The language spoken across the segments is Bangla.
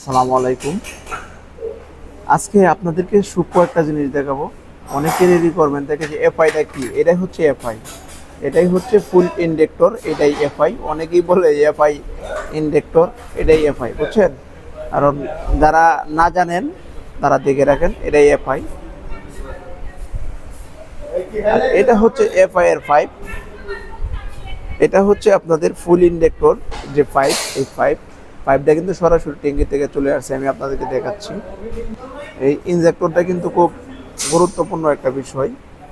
আসসালামু আলাইকুম। আজকে আপনাদেরকে সূক্ষ্ম একটা জিনিস দেখাবো। অনেকেরই রিকোয়ারমেন্ট থাকে যে এফআইটা কি? এটাই হচ্ছে এফআই এটাই হচ্ছে ফুল ইন্ডেক্টর এটাই এফআই অনেকেই বলে এফআই ইন্ডেক্টর এটাই এফআই বুঝছেন? কারণ যারা না জানেন, তারা দেখে রাখেন, এটাই এফআই এটা হচ্ছে এফআই এর ফাইভ এটা হচ্ছে আপনাদের ফুল ইন্ডেক্টর যে পাইপ এই পাইপ পাইপটা কিন্তু সরাসরি ট্যাঙ্কি থেকে চলে আসছে আমি আপনাদেরকে দেখাচ্ছি। এই ইনজেক্টরটা কিন্তু খুব গুরুত্বপূর্ণ একটা বিষয়।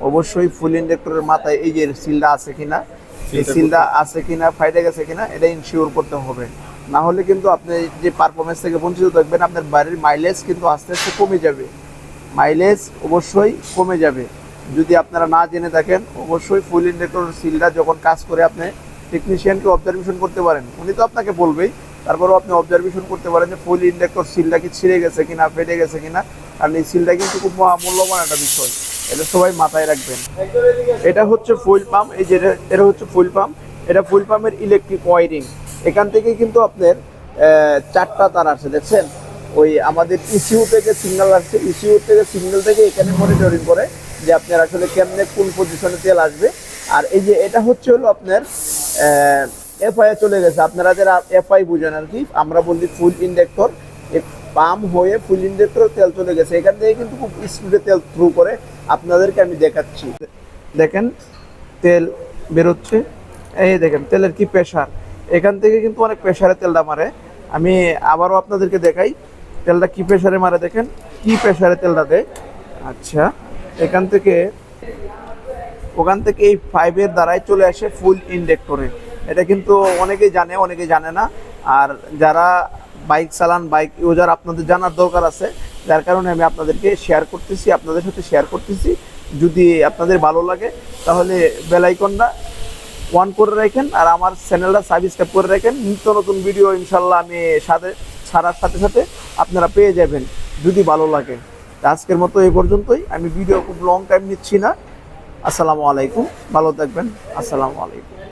অবশ্যই ফুল ইন্ডেক্টরের মাথায় এই যে সিলটা আছে কিনা এই সিলটা আছে কিনা ফাইটে গেছে কিনা এটা ইনশিওর করতে হবে। না হলে কিন্তু আপনি যে পারফরমেন্স থেকে বঞ্চিত থাকবেন আপনার বাড়ির মাইলেজ কিন্তু আস্তে আস্তে কমে যাবে। মাইলেজ অবশ্যই কমে যাবে। যদি আপনারা না জেনে থাকেন অবশ্যই ফুল ইন্ডেক্টর সিলটা যখন কাজ করে আপনি টেকনিশিয়ানকে অবজারভেশন করতে পারেন উনি তো আপনাকে বলবেই তারপরেও আপনি অবজারভেশন করতে পারেন যে ফুল ইন্ডেক্টর সিলটা কি ছিঁড়ে গেছে কিনা, ফেটে গেছে কিনা। কারণ এই সিলটা কিন্তু খুব মূল্যবান একটা বিষয়। এটা সবাই মাথায় রাখবেন। এটা হচ্ছে ফুল পাম্প এই যে এটা- হচ্ছে ফুল পাম্প এটা ফুল পাম্পের ইলেকট্রিক ওয়ারিং এখান থেকে কিন্তু আপনার চারটা তার আছে, দেখছেন? ওই আমাদের ইসিউ থেকে সিগন্যাল আসছে। ইসিউ থেকে সিগন্যাল থেকে এখানে মনিটরিং করে যে আপনার আসলে কেমনে কোন পজিশনে তেল আসবে। আর এই যে এটা হচ্ছে হলো আপনার এফআই চলে গেছে। আপনারা যারা এফআই বুঝেন আর কি, আমরা বলি ফুল ইন্ডেক্টর পাম্প হয়ে ফুল ইন্ডেক্টর তেল চলে গেছে। এখান থেকে কিন্তু খুব স্পিডে তেল থ্রু করে আপনাদেরকে আমি দেখাচ্ছি। দেখেন, তেল বেরোচ্ছে। এই দেখেন, তেলের কি প্রেশার এখান থেকে কিন্তু অনেক প্রেশারে তেলটা মারে। আমি আবারও আপনাদেরকে দেখাই, তেলটা কি প্রেশারে মারে দেখেন? কি প্রেশারে তেলটা দেয়? আচ্ছা এখান থেকে, ওখান থেকে এই ফাইভের দ্বারাই চলে আসে ফুল ইন্ডেক্টরে এটা কিন্তু অনেকেই জানে অনেকেই জানে না। আর যারা বাইক চালান, বাইক ইউজার, আপনাদের জানার দরকার আছে। যার কারণে আমি আপনাদেরকে শেয়ার করতেছি, আপনাদের সাথে শেয়ার করতেছি। যদি আপনাদের ভালো লাগে, তাহলে বেলাইকনটা ওয়ান করে রাখেন আর আমার চ্যানেলটা সাবস্ক্রাইব করে রাখেন। নিত্য নতুন ভিডিও ইনশাল্লাহ আমি সাথে, ছাড়ার সাথে সাথে আপনারা পেয়ে যাবেন, যদি ভালো লাগে। আজকের মতো এই পর্যন্তই। আমি ভিডিও খুব লং টাইম নিচ্ছি না। আসসালামু আলাইকুম। ভালো থাকবেন। আসসালামু আলাইকুম।